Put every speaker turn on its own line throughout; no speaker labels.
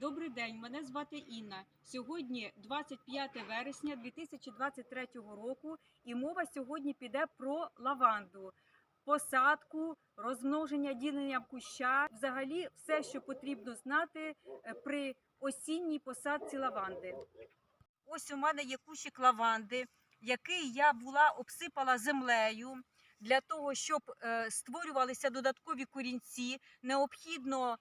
Добрий день, мене звати Інна. Сьогодні 25 вересня 2023 року, і мова сьогодні піде про лаванду, посадку, розмноження ділення куща, взагалі все, що потрібно знати е, при осінній посадці лаванди. Ось у мене є кущик лаванди, який я була обсипала землею. Для того, щоб е, створювалися додаткові корінці, необхідно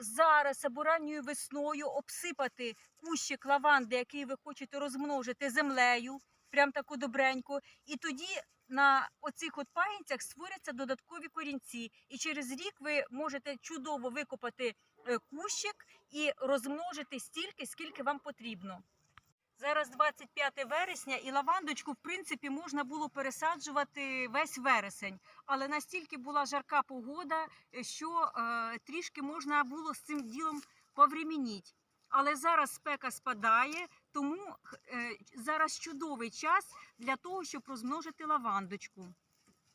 зараз або ранньою весною обсипати кущик лаванди, який ви хочете розмножити землею, прям таку добреньку. І тоді на оцих от пагінцях створяться додаткові корінці. І через рік ви можете чудово викопати е, кущик і розмножити стільки, скільки вам потрібно. Зараз 25 вересня, і лавандочку, в принципі, можна було пересаджувати весь вересень. Але настільки була жарка погода, е, що е, трішки можна було з цим ділом повремініть. Але зараз спека спадає, тому е, зараз чудовий час для того, щоб розмножити лавандочку.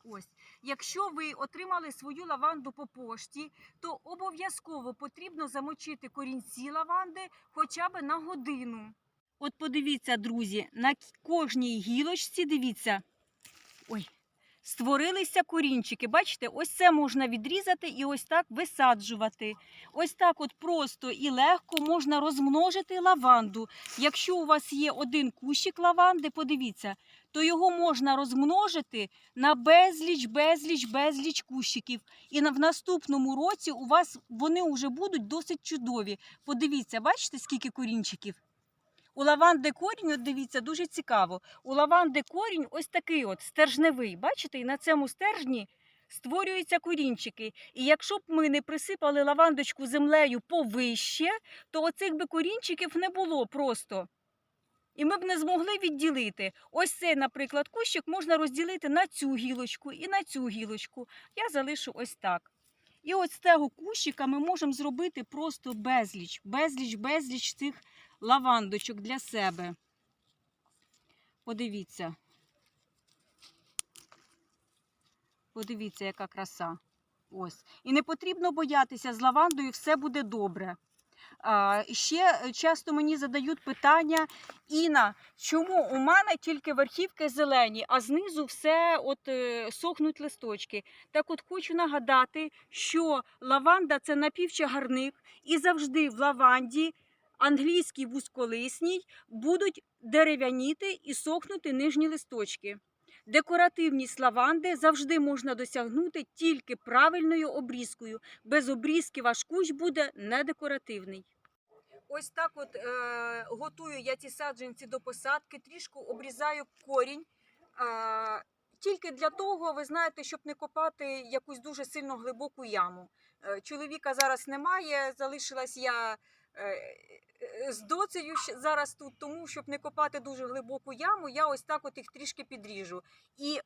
Ось, якщо ви отримали свою лаванду по пошті, то обов'язково потрібно замочити корінці лаванди хоча б на годину. От подивіться, друзі, на кожній гілочці, дивіться, ой, створилися корінчики. Бачите, ось це можна відрізати і ось так висаджувати. Ось так от просто і легко можна розмножити лаванду. Якщо у вас є один кущик лаванди, подивіться, то його можна розмножити на безліч, безліч, безліч кущиків. І в наступному році у вас вони вже будуть досить чудові. Подивіться, бачите, скільки корінчиків? У лаванди корінь, от дивіться, дуже цікаво. У лаванди корінь ось такий от стержневий. Бачите, і на цьому стержні створюються корінчики. І якщо б ми не присипали лавандочку землею повище, то оцих би корінчиків не було просто. І ми б не змогли відділити. Ось цей, наприклад, кущик можна розділити на цю гілочку і на цю гілочку. Я залишу ось так. І от з цього кущика ми можемо зробити просто безліч, безліч, безліч цих лавандочок для себе. Подивіться. Подивіться, яка краса. Ось. І не потрібно боятися, з лавандою все буде добре. А, ще е, часто мені задають питання, Іна, чому у мене тільки верхівки зелені, а знизу все от е, сохнуть листочки. Так от хочу нагадати, що лаванда це напівчагарник, і завжди в лаванді англійській вузьколисній будуть дерев'яніти і сохнути нижні листочки. Декоративність лаванди завжди можна досягнути тільки правильною обрізкою. Без обрізки ваш кущ буде недекоративний. Ось так от е, готую я ці саджанці до посадки, трішку обрізаю корінь. Е, тільки для того, ви знаєте, щоб не копати якусь дуже сильно глибоку яму. Е, чоловіка зараз немає, залишилась я з доцею зараз тут, тому щоб не копати дуже глибоку яму, я ось так от їх трішки підріжу. І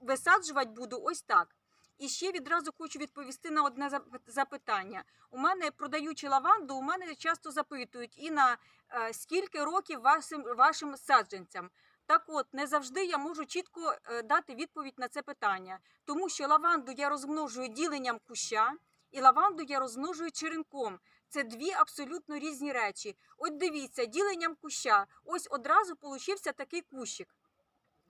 висаджувати буду ось так. І ще відразу хочу відповісти на одне запитання. У мене, продаючи лаванду, у мене часто запитують, Інна, е, скільки років вашим, вашим саджанцям? Так от, не завжди я можу чітко е, дати відповідь на це питання, тому що лаванду я розмножую діленням куща, і лаванду я розмножую черенком. Це дві абсолютно різні речі. От дивіться, діленням куща. Ось одразу получився такий кущик.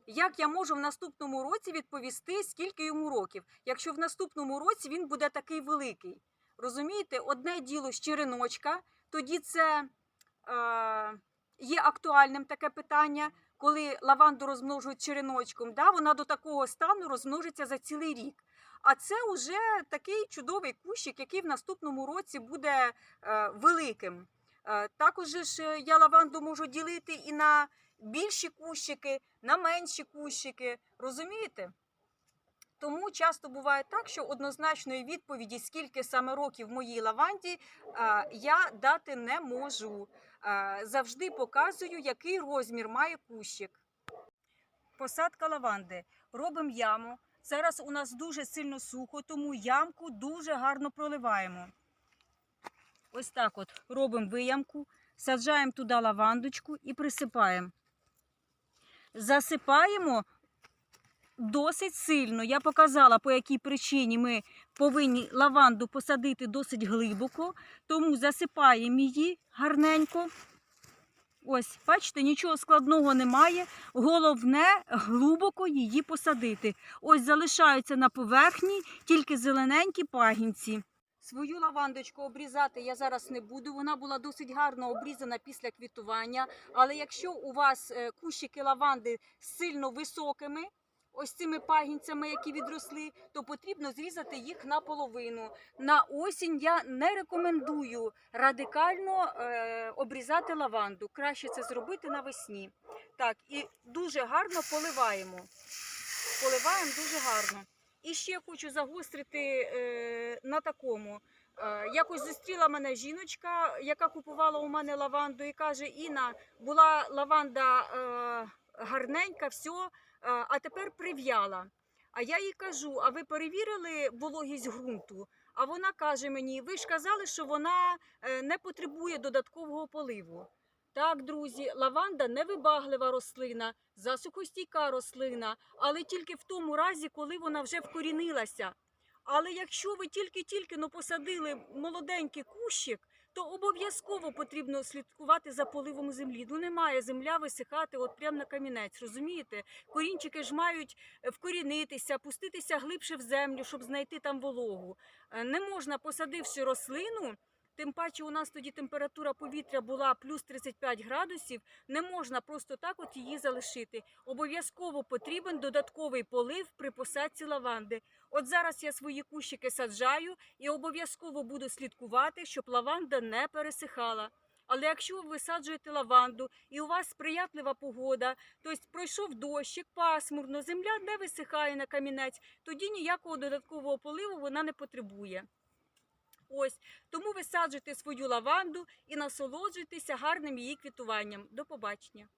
Як я можу в наступному році відповісти, скільки йому років, якщо в наступному році він буде такий великий? Розумієте, одне діло з череночка, тоді це е, є актуальним таке питання, коли лаванду розмножують череночком, да, вона до такого стану розмножиться за цілий рік. А це вже такий чудовий кущик, який в наступному році буде е, великим. Е, також ж е, я лаванду можу ділити і на більші кущики, на менші кущики. Розумієте? Тому часто буває так, що однозначної відповіді, скільки саме років моїй лаванді, я дати не можу. Завжди показую, який розмір має кущик. Посадка лаванди. Робимо яму. Зараз у нас дуже сильно сухо, тому ямку дуже гарно проливаємо. Ось так от робимо виямку, саджаємо туди лавандочку і присипаємо. Засипаємо досить сильно. Я показала, по якій причині ми повинні лаванду посадити досить глибоко, тому засипаємо її гарненько. Ось, бачите, нічого складного немає. Головне глибоко її посадити. Ось залишаються на поверхні тільки зелененькі пагінці. Свою лавандочку обрізати я зараз не буду. Вона була досить гарно обрізана після квітування. Але якщо у вас е, кущики лаванди сильно високими, ось цими пагінцями, які відросли, то потрібно зрізати їх наполовину. На осінь я не рекомендую радикально е, обрізати лаванду. Краще це зробити навесні. Так, і дуже гарно поливаємо. Поливаємо дуже гарно. І ще хочу загострити е, на такому. Е, якось зустріла мене жіночка, яка купувала у мене лаванду, і каже: Інна, була лаванда е, гарненька, все, а тепер прив'яла. А я їй кажу: а ви перевірили вологість ґрунту? А вона каже мені: ви ж казали, що вона е, не потребує додаткового поливу. Так, друзі, лаванда невибаглива рослина, засухостійка рослина, але тільки в тому разі, коли вона вже вкорінилася. Але якщо ви тільки-тільки ну, посадили молоденький кущик, то обов'язково потрібно слідкувати за поливом землі. Ну не має земля висихати от прямо на камінець, розумієте? Корінчики ж мають е, вкорінитися, пуститися глибше в землю, щоб знайти там вологу. Е, Не можна, посадивши рослину, тим паче у нас тоді температура повітря була плюс 35 градусів, не можна просто так от її залишити. Обов'язково потрібен додатковий полив при посадці лаванди. От зараз я свої кущики саджаю і обов'язково буду слідкувати, щоб лаванда не пересихала. Але якщо ви висаджуєте лаванду і у вас сприятлива погода, тобто пройшов дощик, пасмурно, земля не висихає на камінець, тоді ніякого додаткового поливу вона не потребує. Ось тому висаджуйте свою лаванду і насолоджуйтеся гарним її квітуванням. До побачення.